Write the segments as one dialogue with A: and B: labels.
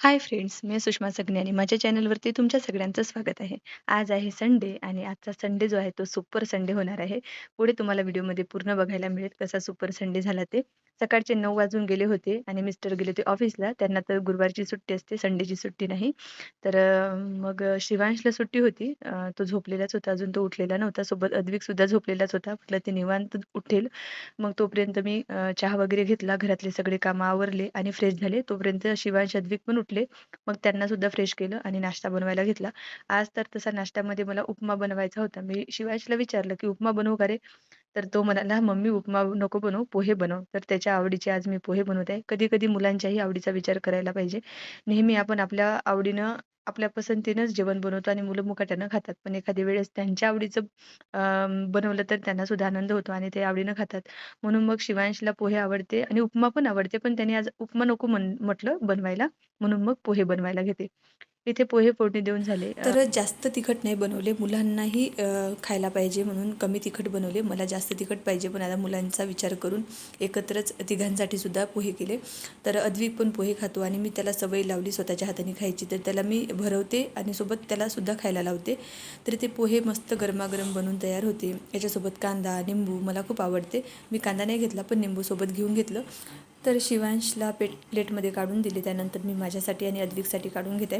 A: Hi friends, मी सुषमा सगने माझ्या चॅनलवरती तुमच्या सगळ्यांचं स्वागत आहे. आज आहे संडे आणि आजचा संडे जो आहे तो सुपर संडे होणार आहे. पुढे तुम्हाला व्हिडिओमध्ये पूर्ण बघायला मिळेल कसा सुपर संडे झाला ते. सकाळचे नऊ वाजून गेले होते आणि मिस्टर गेले होते ऑफिसला. त्यांना तर गुरुवारची सुट्टी असते, संडेची सुट्टी नाही. तर मग शिवांशला सुट्टी होती. तो झोपलेलाच होता. अजून तो उठलेला नव्हता. सोबत अद्विकसुद्धा झोपलेलाच होता. म्हटलं ते निवांत उठेल. मग तोपर्यंत मी चहा वगैरे घेतला, घरातले सगळे कामं आवरले आणि फ्रेश झाले. तोपर्यंत शिवांश, अद्विक पण उठले. मग त्यांना सुद्धा फ्रेश केलं आणि नाश्ता बनवायला घेतला. आज तर तसा नाश्त्यामध्ये मला उपमा बनवायचा होता. मी शिवांशला विचारलं, की "उपमा बनवू का रे?" तर तो म्हणाला, "मम्मी उपमा नको बनवू, पोहे बनव." तर त्याच्या आवडीचे आज मी पोहे बनवत आहे. कधी-कधी मुलांच्याही आवडीचा विचार करायला पाहिजे. नेहमी आपण आपल्या आवडीनं, आपल्या पसंतीनंच जेवण बनवतो आणि मुलं मुकाट्यानं खातात. पण एखाद्या वेळेस त्यांच्या आवडीचं बनवलं तर त्यांना सुद्धा आनंद होतो आणि ते आवडीनं खातात. म्हणून मग शिवांशला पोहे आवडते आणि उपमा पण आवडते. पण त्याने आज उपमा नको म्हटलं बनवायला. म्हणून मग पोहे बनवायला घेते. इथे पोहे फोडणी देऊन झाले.
B: तर जास्त तिखट नाही बनवले. मुलांनाही खायला पाहिजे म्हणून कमी तिखट बनवले. मला जास्त तिखट पाहिजे पण आता मुलांचा विचार करून एकत्रच तिघांसाठी सुद्धा पोहे केले. तर अद्विक पण पोहे खातो आणि मी त्याला सवय लावली स्वतःच्या हाताने खायची. तर त्याला मी भरवते आणि सोबत त्याला सुद्धा खायला लावते. तर ते पोहे मस्त गरमागरम बनून तयार होते. याच्यासोबत कांदा निंबू मला खूप आवडते. मी कांदा नाही घेतला पण निंबू सोबत घेऊन घेतलं. तर शिवांशला पेट प्लेटमध्ये काढून दिले. त्यानंतर मी माझ्यासाठी आणि अद्विकसाठी काढून घेते.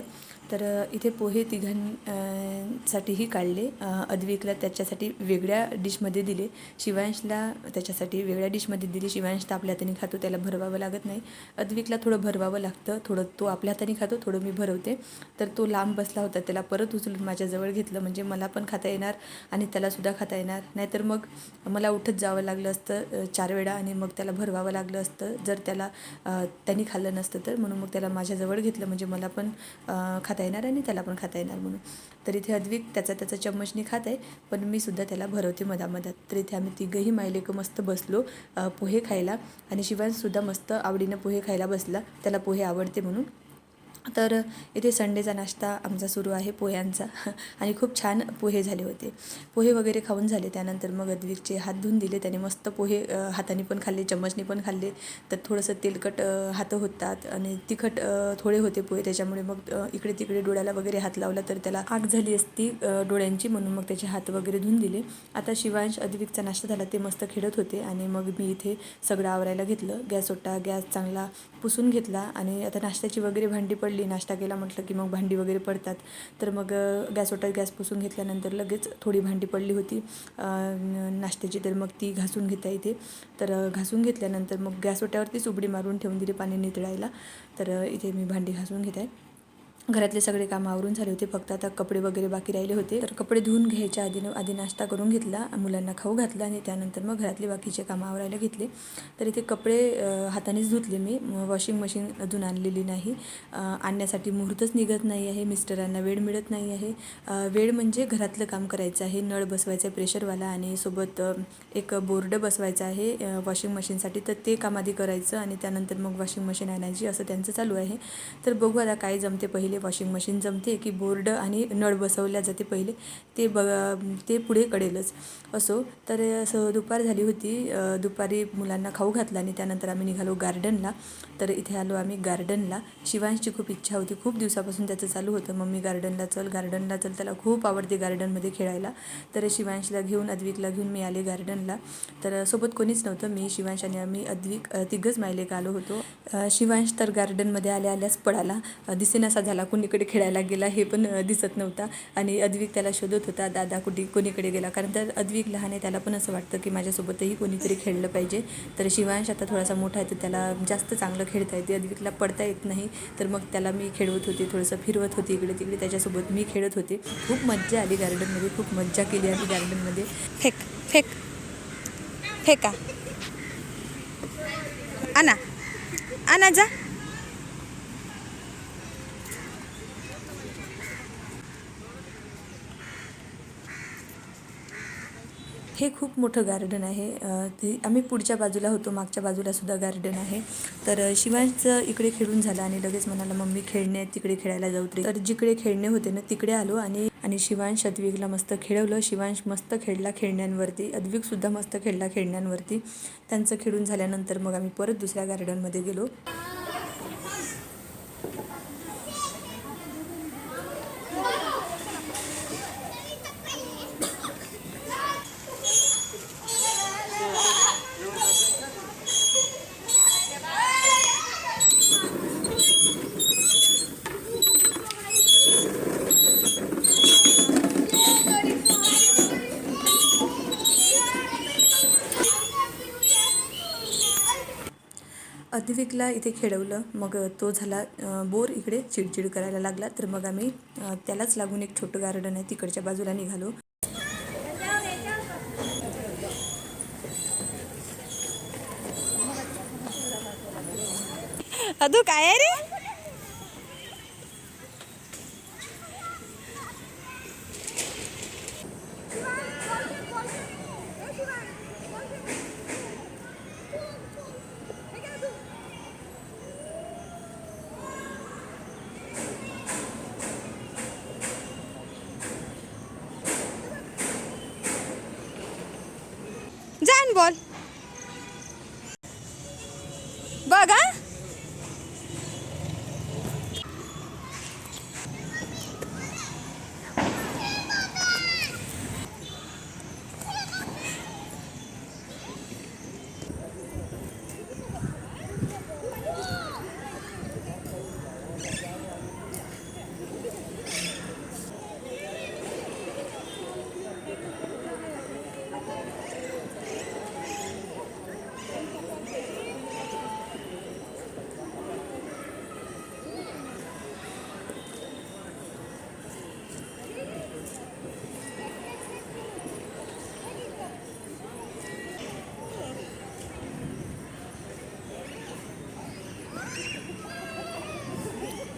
B: तर इथे पोहे तिघांसाठीही काढले. अद्विकला त्याच्यासाठी वेगळ्या डिशमध्ये दिले. शिवांशला त्याच्यासाठी वेगळ्या डिशमध्ये दिली. शिवांश तर आपल्या हाताने खातो त्याला भरवावं लागत नाही. अद्विकला थोडं भरवावं लागतं. थोडं तो आपल्या हाताने खातो थोडं मी भरवते. तर तो लांब बसला होता. त्याला परत उचलून माझ्याजवळ घेतलं. म्हणजे मला पण खाता येणार आणि त्यालासुद्धा खाता येणार. नाहीतर मग मला उठत जावं लागलं असतं चार वेळा आणि मग त्याला भरवावं लागलं असतं. जर त्याला त्यांनी खाल्लं नसतं तर म्हणून मग त्याला माझ्याजवळ घेतलं. म्हणजे मला पण खाता येणार आणि त्याला पण खाता येणार म्हणून. तर इथे अद्विक त्याचा त्याचा चम्मचनी खात आहे. पण मी सुद्धा त्याला भरवते मधामधात. तर इथे आम्ही तिघंही मायलेकं मस्त बसलो पोहे खायला. आणि शिवांशसुद्धा मस्त आवडीनं पोहे खायला बसला. त्याला पोहे आवडते म्हणून. तर इथे संडेचा नाश्ता आमचा सुरू आहे पोह्यांचा. आणि खूप छान पोहे झाले होते. पोहे वगैरे खाऊन झाले. त्यानंतर मग अद्विकचे हात धुवून दिले. त्याने मस्त पोहे हाताने पण खाल्ले चम्मचने पण खाल्ले. तर थोडंसं तेलकट हात हातं होतात आणि तिखट थोडे होते पोहे. त्याच्यामुळे मग इकडे तिकडे डोळ्याला वगैरे हात लावला तर त्याला आग झाली असती डोळ्यांची. म्हणून मग त्याचे हात वगैरे धुवून दिले. आता शिवांश अद्विकचा नाश्ता झाला. ते मस्त खेळत होते आणि मग मी इथे सगळं आवरायला घेतलं. गॅस ओटा गॅस चांगला पुसून घेतला आणि आता नाश्त्याची वगैरे भांडी पण पडली नाश्ता केला म्हटलं की मग भांडी वगैरे पडतात. तर मग अ, गॅस गॅस पुसून घेतल्यानंतर लगेच थोडी भांडी पडली होती. नाश्त्याची तर मग ती घासून घेता येते. तर घासून घेतल्यानंतर मग गॅस ओट्यावरतीच उबडी मारून ठेवून दिली पाणी नितळायला. तर इथे मी भांडी घासून घेत आहे. घरातले सगळे कामं आवरून झाले होते. फक्त आता कपडे वगैरे बाकी राहिले होते. तर कपडे धुवून घ्यायच्या आधी आधी नाश्ता करून घेतला. मुलांना खाऊ घातला आणि त्यानंतर मग घरातले बाकीचे कामं आवरायला घेतले. तर इथे कपडे हातानेच धुतले मी. वॉशिंग मशीन अजून आणलेली नाही. आणण्यासाठी मुहूर्तच निघत नाही आहे. मिस्टरांना वेळ मिळत नाही आहे. वेळ म्हणजे घरातलं काम करायचं आहे. नळ बसवायचं आहे प्रेशरवाला आणि सोबत एक बोर्ड बसवायचा आहे वॉशिंग मशीनसाठी तर ते काम आधी करायचं आणि त्यानंतर मग वॉशिंग मशीन आणायची असं त्यांचं चालू आहे. तर बघू आता काय जमते पहिले. वॉशिंग मशीन जमते की बोर्ड आणि नळ बसवल्या जाते पहिले ते बघ ते पुढे कळेलच असो तर असं दुपार झाली होती. दुपारी मुलांना खाऊ घातला आणि त्यानंतर आम्ही निघालो गार्डनला तर इथे आलो आम्ही गार्डनला शिवांशची खूप इच्छा होती. खूप दिवसापासून त्याचं चालू होतं. मम्मी गार्डनला चल गार्डनला चल. त्याला खूप आवडते गार्डनमध्ये खेळायला. तर शिवांशला घेऊन अद्विकला घेऊन मी आले गार्डनला तर सोबत कोणीच नव्हतं. मी शिवांश आणि आम्ही अद्विक तिघंच मायलेक आलो होतो. शिवांश तर गार्डनमध्ये आल्या आल्याच पडाला दिसेनासा झाला कुणीकडे खेळायला गेला हे पण दिसत नव्हता. आणि अद्विक त्याला शोधत होता दादा कुठे कोणीकडे गेला? कारण तर अद्विक लहान आहे त्याला पण असं वाटतं की माझ्यासोबतही कोणीतरी खेळलं पाहिजे. तर शिवांश आता थोडासा मोठा आहे तर त्याला जास्त चांगलं खेळता येते. अद्विकला पडता येत नाही. तर मग त्याला मी खेळवत होते थोडंसं फिरवत होते इकडे तिकडे. त्याच्यासोबत मी खेळत होते. खूप मज्जा आली गार्डनमध्ये खूप मज्जा केली आम्ही गार्डनमध्ये.
C: फेक फेक फेका. आणा आणा जा.
B: हे खूप मोठं गार्डन आहे. ती आम्ही पुढच्या बाजूला होतो मागच्या बाजूला सुद्धा गार्डन आहे. तर शिवांचं इकडे खेळून झालं आणि लगेच म्हणाला मम्मी खेळणे तिकडे खेळायला जाऊ तरी. तर जिकडे खेळणे होते ना तिकडे आलो आणि आणि शिवांश अद्विकला मस्त खेळवलं. शिवांश मस्त खेळला खेळण्यांवरती अद्विकसुद्धा मस्त खेळला खेळण्यांवरती. त्यांचं खेळून झाल्यानंतर मग आम्ही परत दुसऱ्या गार्डनमध्ये गेलो. अद्विकला इथे खेळवलं मग तो झाला बोर इकडे चिडचिड करायला लागला. तर मग आम्ही त्यालाच लागून एक छोटं गार्डन आहे तिकडच्या बाजूला निघालो.
C: अदू काय रे? بول.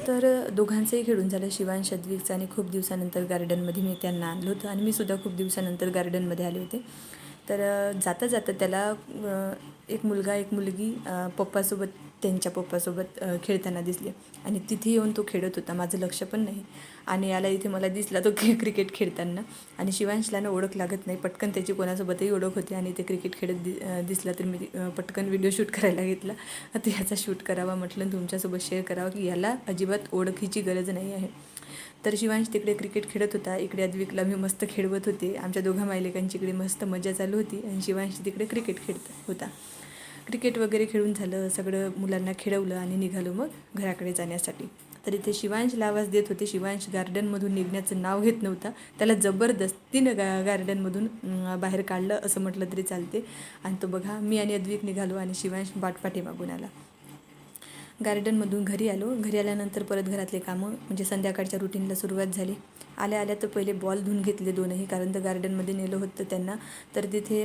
B: तर दोघांचंही खेळून झालं शिवान शद्विकचं आणि खूप दिवसानंतर गार्डनमध्ये मी त्यांना आणलं होतं आणि मी सुद्धा खूप दिवसानंतर गार्डनमध्ये आले होते. तर जाता जाता त्याला एक मुलगा एक मुलगी पप्पासोबत त्यांच्या पप्पासोबत खेळताना दिसले. आणि तिथे येऊन तो खेळत होता माझं लक्ष पण नाही. आणि याला इथे मला दिसला तो खे क्रिकेट खेळताना. आणि शिवांशला ना ओळख लागत नाही पटकन त्याची कोणासोबतही ओळख होती आणि ते क्रिकेट खेळत दि दिसला तर मी पटकन व्हिडिओ शूट करायला घेतला. आता याचा शूट करावा म्हटलं तुमच्यासोबत शेअर करावा की याला अजिबात ओळखीची गरज नाही आहे. तर शिवांश तिकडे क्रिकेट खेळत होता. इकडे अद्विकला मी मस्त खेळवत होते. आमच्या दोघा मायलेकांची इकडे मस्त मजा चालू होती आणि शिवांश तिकडे क्रिकेट खेळत होता. क्रिकेट वगैरे खेळून झालं. सगळं मुलांना खेळवलं आणि निघालो मग घराकडे जाण्यासाठी. तर इथे शिवांशला आवाज देत होते. शिवांश गार्डनमधून निघण्याचं नाव घेत नव्हता. त्याला जबरदस्तीनं गा गार्डनमधून बाहेर काढलं असं म्हटलं तरी चालते. आणि तो बघा मी आणि अद्विक निघालो आणि शिवांश बाटपाटे मागून आला. गार्डनमधून घरी आलो. घरी आल्यानंतर परत घरातले कामं म्हणजे संध्याकाळच्या रुटीनला सुरुवात झाली. आल्या आल्या तर पहिले बॉल धुवून घेतले दोनही कारण तर गार्डनमध्ये नेलं होतं त्यांना. तर तिथे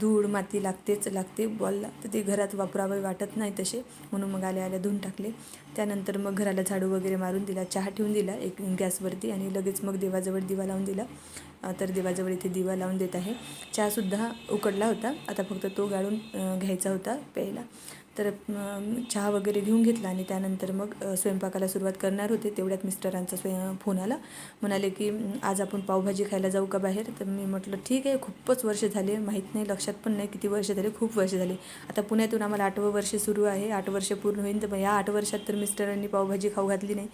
B: धूळ माती लागतेच लागते बॉलला तर ते घरात वापरावे वाटत नाही तसे. म्हणून मग आल्या आल्या धुवून टाकले. त्यानंतर मग घराला झाडू वगैरे मारून दिला चहा ठेवून दिला एक गॅसवरती आणि लगेच मग देवाजवळ दिवा लावून दिला. तर देवाजवळ इथे दिवा लावून देत आहे. चहासुद्धा उकडला होता. आता फक्त तो गाळून घ्यायचा होता प्यायला. तर चहा वगैरे घेऊन घेतला आणि त्यानंतर मग स्वयंपाकाला सुरुवात करणार होते. तेवढ्यात मिस्टरांचा स्वयं फोन आला. म्हणाले की आज आपण पावभाजी खायला जाऊ का बाहेर? तर मी म्हटलं ठीक आहे खूपच वर्ष झाले. माहीत नाही लक्षात पण नाही किती वर्ष झाले खूप वर्ष झाले. आता पुण्यातून आम्हाला आठवं वर्ष सुरू आहे. आठ वर्ष पूर्ण होईल तर मग या आठ वर्षात तर मिस्टरांनी पावभाजी खाऊ घातली नाही.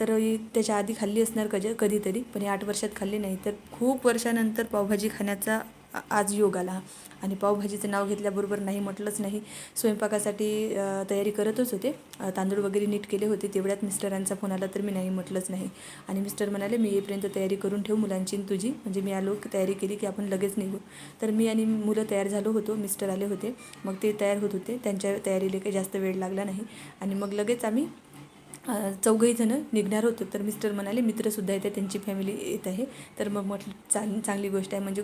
B: तर त्याच्या आधी खाल्ली असणार कधी कधीतरी. पण या आठ वर्षात खाल्ली नाही. तर खूप वर्षानंतर पावभाजी खाण्याचा आज योग आला आणि पावभाजीचं नाव घेतल्याबरोबर नाही म्हटलंच नाही. स्वयंपाकासाठी तयारी करतच होते. तांदूळ वगैरे नीट केले होते. तेवढ्यात मिस्टरांचा फोन आला तर मी नाही म्हटलंच नाही. आणि मिस्टर म्हणाले मी येईपर्यंत तयारी करून ठेवू मुलांची तुझी. म्हणजे मी आलो की तयारी केली की आपण लगेच निघू. तर मी आणि मुलं तयार झालो होतो. मिस्टर आले होते. मग ते तयार होत होते. त्यांच्या तयारीला काही जास्त वेळ लागला नाही. आणि मग लगेच आम्ही अ, चौघही जणं निघणार होतो. तर मिस्टर म्हणाले मित्रसुद्धा येते त्यांची फॅमिली येत आहे. तर मग म्हटलं चांग चांगली गोष्ट आहे. म्हणजे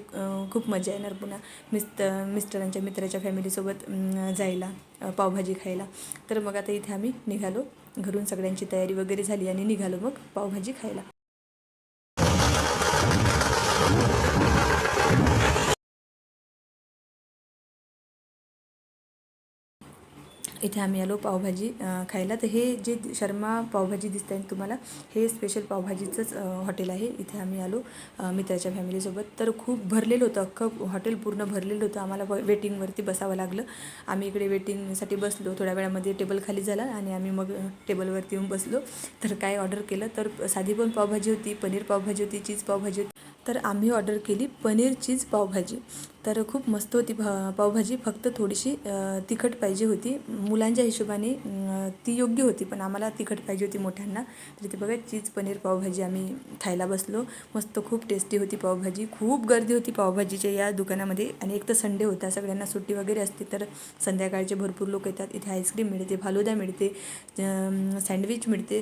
B: खूप मजा येणार पुन्हा मिस्त मिस्टरांच्या मित्राच्या फॅमिलीसोबत जायला पावभाजी खायला. तर मग आता इथे आम्ही निघालो. घरून सगळ्यांची तयारी वगैरे झाली आणि निघालो मग पावभाजी खायला. इथे आम्ही आलो पावभाजी खायला. तर हे जे शर्मा पावभाजी दिसत आहे तुम्हाला हे स्पेशल पावभाजीचंच हॉटेल आहे. इथे आम्ही आलो मित्राच्या फॅमिलीसोबत तर खूप भरलेलं होतं अख्खं हॉटेल पूर्ण भरलेलं होतं. आम्हाला व- वेटिंगवरती बसावं लागलं. आम्ही इकडे वेटिंगसाठी बसलो. थोड्या वेळामध्ये टेबल खाली झाला आणि आम्ही मग टेबलवरती येऊन बसलो. तर काय ऑर्डर केलं? तर साधी पण पावभाजी होती पनीर पावभाजी होती चीज पावभाजी होती. तर आम्ही ऑर्डर केली पनीर चीज पावभाजी. तर खूप मस्त होती. भा पावभाजी फक्त थोडीशी तिखट पाहिजे होती. मुलांच्या हिशोबाने ती योग्य होती पण आम्हाला तिखट पाहिजे होती मोठ्यांना. तर ते बघा चीज पनीर पावभाजी आम्ही खायला बसलो. मस्त खूप टेस्टी होती पावभाजी. खूप गर्दी होती पावभाजीच्या या दुकानामध्ये. आणि एक तर संडे होता सगळ्यांना सुट्टी वगैरे असते तर संध्याकाळचे भरपूर लोक येतात. इथे आईस्क्रीम मिळते फालुदा मिळते सँडविच मिळते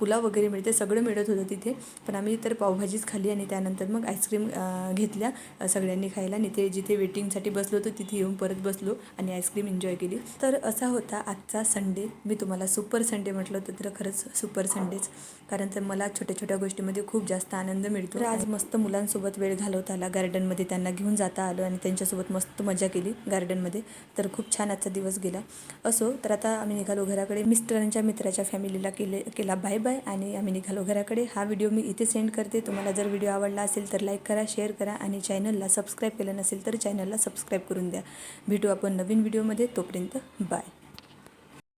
B: पुलाव वगैरे मिळते सगळं मिळत होतं तिथे. पण आम्ही तर पावभाजीच खाल्ली आणि त्यानंतर मग आईस्क्रीम घेतल्या सगळ्यांनी खायला. आणि ते जिथे वेटिंगसाठी बसलो होतो तिथे येऊन परत बसलो आणि आईस्क्रीम एन्जॉय केली. तर असा होता आजचा संडे. मी तुम्हाला सुपर संडे म्हटलं होतं तर खरंच सुपर संडेच. कारण तर मला छोट्या छोट्या गोष्टीमध्ये खूप जास्त आनंद मिळतो. तर आज मस्त मुलांसोबत वेळ घालवता आला. गार्डनमध्ये त्यांना घेऊन जाता आलं आणि त्यांच्यासोबत मस्त मजा केली गार्डनमध्ये. तर खूप छान आजचा दिवस गेला. असो तर आता आम्ही निघालो घराकडे. मिस्टरांच्या मित्राच्या फॅमिलीला केले केला बाय बाय आणि आम्ही निघालो घराकडे. हा व्हिडिओ मी इथे सेंड करते. तुम्हाला जर व्हिडिओ आवडला असेल तर लाईक करा शेअर करा आणि चॅनलला सबस्क्राईब केलं नसेल तर चॅनलला सबस्क्राईब करून द्या. भेटू आपण नवीन व्हिडिओमध्ये. तोपर्यंत बाय.